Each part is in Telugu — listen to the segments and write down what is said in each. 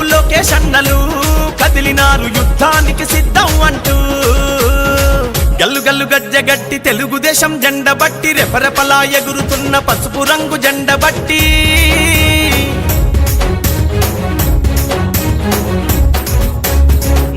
చంద్రబాబు లోకేష్ అన్నలు కదిలినారు యుద్ధానికి సిద్ధం అంటూ. గల్లు గల్లు గజ్జగట్టి తెలుగుదేశం జెండ బట్టి రెపరెపలా ఎగురుతున్న పసుపు రంగు జెండ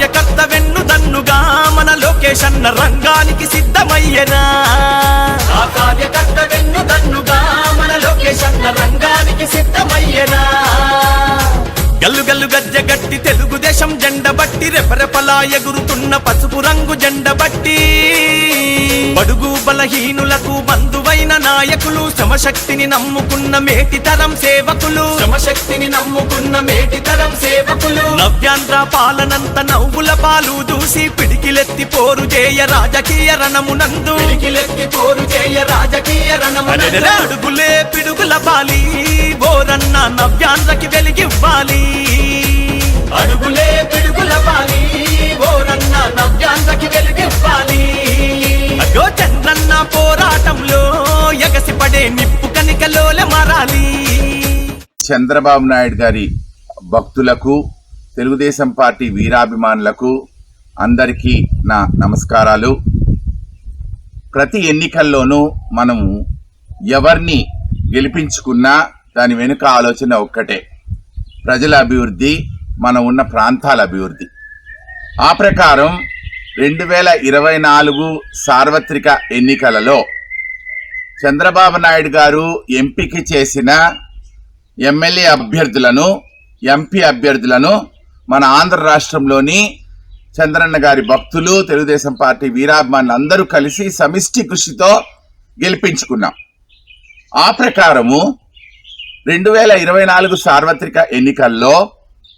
కార్యకర్త వెన్ను దన్నుగా మన లోకేష్ అన్న రంగానికి సిద్ధమయ్యనా? కార్యకర్త వెన్ను దన్నుగా మన లోకేష్ అన్న రంగానికి సిద్ధమయ్యనా? గల్లు గల్లు గజ్జ గట్టి తెలుగుదేశం జెండ బట్టి రెపరెపలా ఎగురుతున్న పసుపు రంగు జెండ బట్టి బడుగు బలహీనులకు బంధువైన నాయకులు శ్రమశక్తిని నమ్ముకున్న మేటితరం సేవకులు. శ్రమశక్తిని నమ్ముకున్న మేటితరం సేవ నవ్యాంధ్ర పాలనంత నవ్వుల పాలు దూసి పిడికిలెత్తి పోరు చేయ రాజకీయ రణమునందు. పిడికిలెత్తి పోరు చేయ రాజకీయ రణమునందు. అడుగులే పిడుగుల బాలి బోరన్న నవ్యాంధ్రకి వెలిగివ్వాలి. అడుగులే పిడుగుల బాలి బోరన్న నవ్యాంధ్రకి వెలిగివ్వాలి. అగో చంద్రన్న పోరాటంలో ఎగసిపడే నిప్పు కనికలోల మారాలి. చంద్రబాబు నాయుడు గారి భక్తులకు తెలుగుదేశం పార్టీ వీరాభిమానులకు అందరికీ నా నమస్కారాలు. ప్రతి ఎన్నికల్లోనూ మనము ఎవరిని గెలిపించుకున్నా దాని వెనుక ఆలోచన ఒక్కటే. ప్రజల అభివృద్ధి మనం ఉన్న ప్రాంతాల అభివృద్ధి. ఆ ప్రకారం రెండు వేల ఇరవై నాలుగు సార్వత్రిక ఎన్నికలలో చంద్రబాబు నాయుడు గారు ఎంపిక చేసిన ఎమ్మెల్యే అభ్యర్థులను ఎంపీ అభ్యర్థులను మన ఆంధ్ర రాష్ట్రంలోని చంద్రన్న గారి భక్తులు తెలుగుదేశం పార్టీ వీరాభిమానులు అందరూ కలిసి సమిష్టి కృషితో గెలిపించుకున్నాం. ఆ ప్రకారము రెండు వేల ఇరవై నాలుగు సార్వత్రిక ఎన్నికల్లో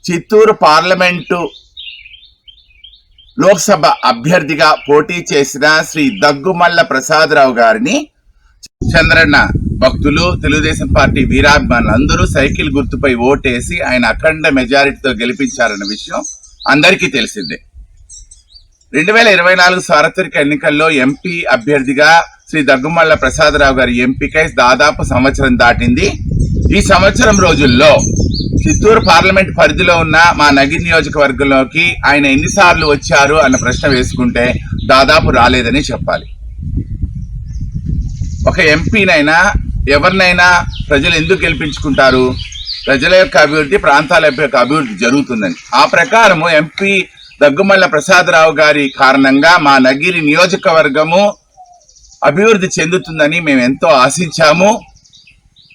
చిత్తూరు పార్లమెంటు లోక్సభ అభ్యర్థిగా పోటీ చేసిన శ్రీ దగ్గుమల్ల ప్రసాదరావు గారిని చంద్రన్న భక్తులు తెలుగుదేశం పార్టీ వీరాభిమానులు అందరూ సైకిల్ గుర్తుపై ఓటేసి ఆయన అఖండ మెజారిటీతో గెలిపించారన్న విషయం అందరికీ తెలిసిందే. రెండు వేల ఇరవై నాలుగు సార్వత్రిక ఎన్నికల్లో ఎంపీ అభ్యర్థిగా శ్రీ దగ్గుమల్ల ప్రసాదరావు గారి ఎంపికై దాదాపు సంవత్సరం దాటింది. ఈ సంవత్సరం రోజుల్లో చిత్తూరు పార్లమెంట్ పరిధిలో ఉన్న మా నగిరి నియోజకవర్గంలోకి ఆయన ఎన్నిసార్లు వచ్చారు అన్న ప్రశ్న వేసుకుంటే దాదాపు రాలేదని చెప్పాలి. ఒక ఎంపీనైనా ఎవరినైనా ప్రజలు ఎందుకు గెలిపించుకుంటారు? ప్రజల యొక్క అభివృద్ధి ప్రాంతాల యొక్క అభివృద్ధి జరుగుతుందని. ఆ ప్రకారము ఎంపీ దగ్గుమల్ల ప్రసాదరావు గారి కారణంగా మా నగిరి నియోజకవర్గము అభివృద్ధి చెందుతుందని మేము ఎంతో ఆశించాము.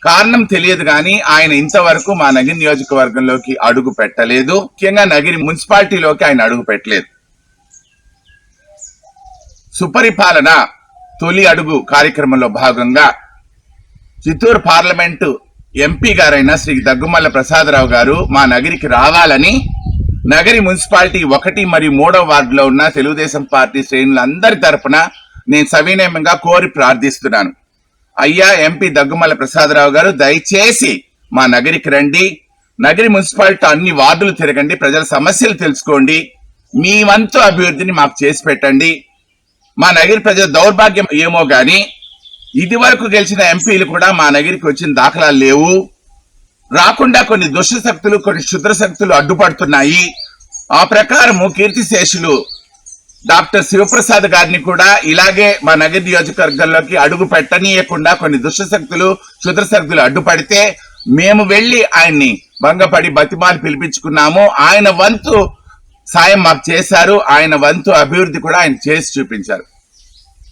కారణం తెలియదు కానీ ఆయన ఇంతవరకు మా నగిరి నియోజకవర్గంలోకి అడుగు పెట్టలేదు. ముఖ్యంగా నగిరి మున్సిపాలిటీలోకి ఆయన అడుగు పెట్టలేదు. సుపరిపాలన తొలి అడుగు కార్యక్రమంలో భాగంగా చిత్తూరు పార్లమెంటు ఎంపీ గారైన శ్రీ దగ్గుమల్ల ప్రసాదరావు గారు మా నగరికి రావాలని నగరి మున్సిపాలిటీ ఒకటి మరియు మూడవ వార్డులో ఉన్న తెలుగుదేశం పార్టీ శ్రేణులందరి తరపున నేను సవినయంగా కోరి ప్రార్థిస్తున్నాను. అయ్యా ఎంపీ దగ్గుమల్ల ప్రసాదరావు గారు దయచేసి మా నగరికి రండి. నగరి మున్సిపాలిటీ అన్ని వార్డులు తిరగండి ప్రజల సమస్యలు తెలుసుకోండి. మీ వంతు అభివృద్ధిని మాకు చేసి పెట్టండి. మా నగరి ప్రజల దౌర్భాగ్యం ఏమో కానీ ఇది వరకు గెలిచిన ఎంపీలు కూడా మా నగరికి వచ్చిన దాఖలాలు లేవు. రాకుండా కొన్ని దుష్ట శక్తులు కొన్ని క్షుద్ర శక్తులు అడ్డుపడుతున్నాయి. ఆ ప్రకారము కీర్తిశేషులు డాక్టర్ శివప్రసాద్ గారిని కూడా ఇలాగే మా నగర నియోజకవర్గంలోకి అడుగు పెట్టనీయకుండా కొన్ని దుష్ట శక్తులు క్షుద్ర శక్తులు అడ్డుపడితే మేము వెళ్ళి ఆయన్ని భంగపడి బతిమాలు పిలిపించుకున్నాము. ఆయన వంతు సాయం మాకు చేశారు. ఆయన వంతు అభివృద్ధి కూడా ఆయన చేసి చూపించారు.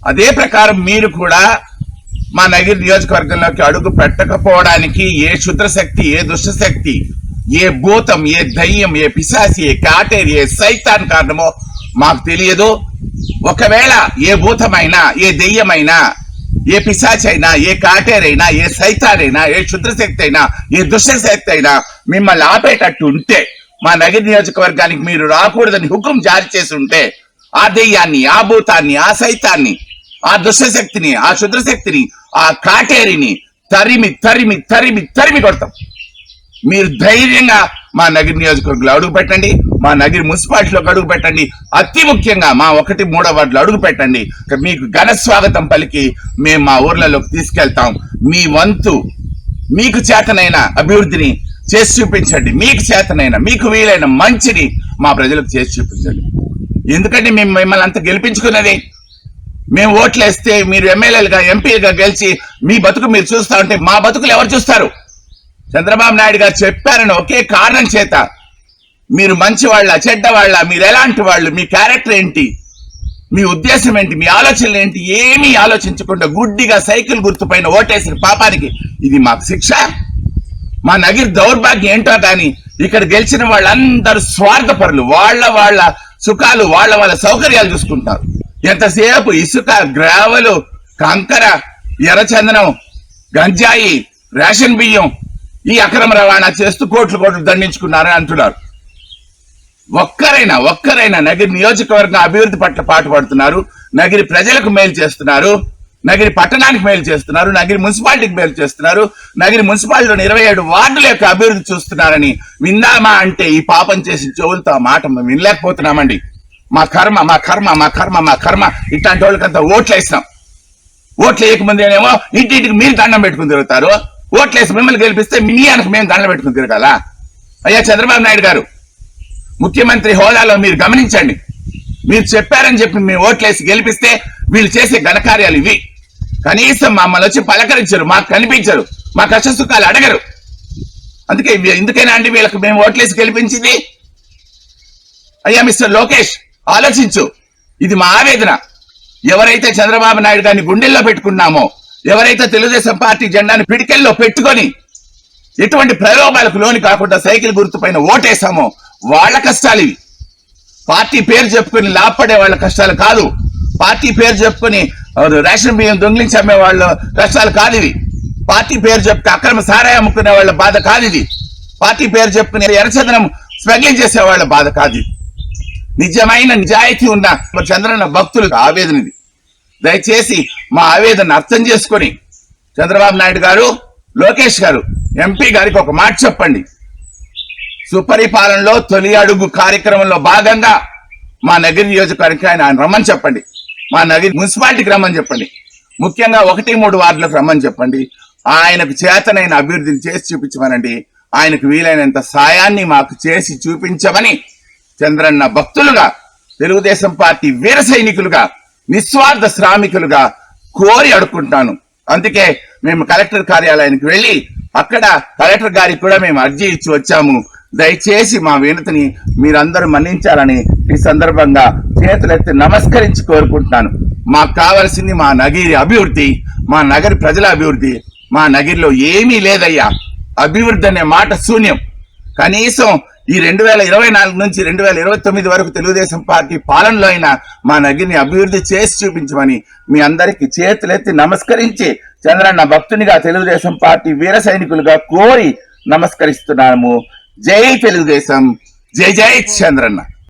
అదే ప్రకారం మీరు కూడా మా నగిరి నియోజకవర్గంలోకి అడుగు పెట్టకపోవడానికి ఏ శుద్రశక్తి ఏ దుష్ట శక్తి ఏ భూతం ఏ దయ్యం ఏ పిశాసి ఏ కాటేరి ఏ సైతాన్ కారణమో మాకు తెలియదు. ఒకవేళ ఏ భూతమైనా ఏ దెయ్యమైనా ఏ పిశాచి అయినా ఏ కాటేరైనా ఏ సైతానైనా ఏ శుద్రశక్తి శక్తి అయినా ఏ దుష్టశక్తి అయినా మిమ్మల్ని ఆపేటట్టు ఉంటే మా నగర నియోజకవర్గానికి మీరు రాకూడదని హుకుం జారీ చేసి ఉంటే ఆ దెయ్యాన్ని ఆ భూతాన్ని ఆ సైతాన్ని ఆ దుష్టశక్తిని ఆ శుద్రశక్తిని ఆ కాటేరిని తరిమి తరిమి తరిమి తరిమి కొడతాం. మీరు ధైర్యంగా మా నగిరి నియోజకవర్గంలో అడుగు పెట్టండి మా నగిరి మున్సిపాలిటీలోకి అడుగు పెట్టండి అతి ముఖ్యంగా మా ఒకటి మూడో వార్డులో అడుగు పెట్టండి. మీకు ఘన స్వాగతం పలికి మేము మా ఊర్లలోకి తీసుకెళ్తాం. మీ వంతు మీకు చేతనైన అభివృద్ధిని చేసి చూపించండి. మీకు చేతనైన మీకు వీలైన మంచిని మా ప్రజలకు చేసి చూపించండి. ఎందుకంటే మేము మిమ్మల్ని అంత గెలిపించుకున్నది? మేము ఓట్లేస్తే మీరు ఎమ్మెల్యేలుగా ఎంపీలుగా గెలిచి మీ బతుకు మీరు చూస్తా ఉంటే మా బతుకులు ఎవరు చూస్తారు? చంద్రబాబు నాయుడు గారు చెప్పారని ఒకే కారణం చేత మీరు మంచి వాళ్ళ చెడ్డ వాళ్ళ మీరు ఎలాంటి వాళ్ళు మీ క్యారెక్టర్ ఏంటి? మీ ఉద్దేశం ఏంటి? మీ ఆలోచనలు ఏంటి? ఏమీ ఆలోచించకుండా గుడ్డిగా సైకిల్ గుర్తుపైన ఓటేసిన పాపానికి ఇది మాకు శిక్ష. మా నగిరి దౌర్భాగ్యం ఏంటో కానీ ఇక్కడ గెలిచిన వాళ్ళందరూ స్వార్థపరులు. వాళ్ళ వాళ్ళ సుఖాలు వాళ్ళ వాళ్ళ సౌకర్యాలు చూసుకుంటారు. ఎంతసేపు ఇసుక గ్రావలు కంకర ఎర్రచందనం గంజాయి రేషన్ బియ్యం ఈ అక్రమ రవాణా చేస్తూ కోట్లు కోట్లు దండించుకున్నారని అంటున్నారు. ఒక్కరైనా ఒక్కరైనా నగిరి నియోజకవర్గం అభివృద్ధి పట్ల పాటుపడుతున్నారు నగిరి ప్రజలకు మేలు చేస్తున్నారు నగిరి పట్టణానికి మేలు చేస్తున్నారు నగిరి మున్సిపాలిటీకి మేలు చేస్తున్నారు నగిరి మున్సిపాలిటీలోని ఇరవై ఏడు వార్డుల యొక్క అభివృద్ధి చూస్తున్నారని విందామా అంటే ఈ పాపం చేసి చెవులతో ఆ మాట వినలేకపోతున్నామండి. మా కర్మ మా కర్మ మా కర్మ మా కర్మ. ఇట్లాంటి వాళ్ళకంతా ఓట్లు వేస్తాం ఓట్లు వేయకముందేనేమో ఇంటింటికి మీరు దండం పెట్టుకుని తిరుగుతారు. ఓట్లు వేసి మిమ్మల్ని గెలిపిస్తే మీ వెనక మేము దండం పెట్టుకుని తిరగాల? అయ్యా చంద్రబాబు నాయుడు గారు ముఖ్యమంత్రి హోదాలో మీరు గమనించండి. మీరు చెప్పారని చెప్పి మేము ఓట్లేసి గెలిపిస్తే వీళ్ళు చేసే ఘనకార్యాలు ఇవి. కనీసం మమ్మల్ని వచ్చి పలకరించరు మాకు కనిపించరు మా కష్ట సుఖాలు అడగరు. అందుకే ఎందుకైనా అండి వీళ్ళకి మేము ఓట్లేసి గెలిపించింది? అయ్యా మిస్టర్ లోకేష్ ఆలోచించు. ఇది మా ఆవేదన ఎవరైతే చంద్రబాబు నాయుడు గారిని గుండెల్లో పెట్టుకున్నామో ఎవరైతే తెలుగుదేశం పార్టీ జెండాని పిడికెల్లో పెట్టుకొని ఎటువంటి ప్రలోభాలకు లోని కాకుండా సైకిల్ గుర్తుపైన ఓటేసామో వాళ్ళ కష్టాలు ఇవి. పార్టీ పేరు చెప్పుకుని లాభపడే వాళ్ళ కష్టాలు కాదు. పార్టీ పేరు చెప్పుకొని రేషన్ బియ్యం దొంగిలించి అమ్మే వాళ్ళ కష్టాలు కాదు ఇవి. పార్టీ పేరు చెప్పుకు అక్రమ సారాయి అమ్ముకునే వాళ్ళ బాధ కాదు ఇది. పార్టీ పేరు చెప్పుకుని ఎర్రచందనం స్మగ్లింగ్ చేసే వాళ్ళ బాధ కాదు ఇది. నిజమైన నిజాయితీ ఉన్న చంద్రన్న భక్తులకు ఆవేదన ఇది. దయచేసి మా ఆవేదన అర్థం చేసుకొని చంద్రబాబు నాయుడు గారు లోకేష్ గారు ఎంపీ గారికి ఒక మాట చెప్పండి. సుపరిపాలనలో తొలి అడుగు కార్యక్రమంలో భాగంగా మా నగరి నియోజకవర్గానికి ఆయన ఆయన రమ్మని చెప్పండి. మా నగరి మున్సిపాలిటీకి రమ్మని చెప్పండి. ముఖ్యంగా ఒకటి మూడు వార్డులకు రమ్మని చెప్పండి. ఆయనకు చేతనైన అభివృద్ధిని చేసి చూపించమనండి. ఆయనకు వీలైనంత సాయాన్ని మాకు చేసి చూపించమని చంద్రన్న భక్తులుగా తెలుగుదేశం పార్టీ వీర సైనికులుగా నిస్వార్థ శ్రామికులుగా కోరి అడుక్కుంటాను. అందుకే మేము కలెక్టర్ కార్యాలయానికి వెళ్ళి అక్కడ కలెక్టర్ గారికి కూడా మేము అర్జీ ఇచ్చి వచ్చాము. దయచేసి మా వినతిని మీరందరూ మన్నించాలని ఈ సందర్భంగా చేతులెత్తి నమస్కరించి కోరుకుంటున్నాను. మాకు కావలసింది మా నగిరి అభివృద్ధి మా నగరి ప్రజల అభివృద్ధి. మా నగిరిలో ఏమీ లేదయ్యా. అభివృద్ధి అనే మాట శూన్యం. కనీసం ఈ రెండు వేల ఇరవై నాలుగు నుంచి రెండు వేల ఇరవై తొమ్మిది వరకు తెలుగుదేశం పార్టీ పాలనలో అయినా మా నగిరిని అభివృద్ధి చేసి చూపించమని మీ అందరికీ చేతులెత్తి నమస్కరించి చంద్రన్న భక్తునిగా తెలుగుదేశం పార్టీ వీర సైనికులుగా కోరి నమస్కరిస్తున్నాము. జై తెలుగుదేశం. జై జై చంద్రన్న.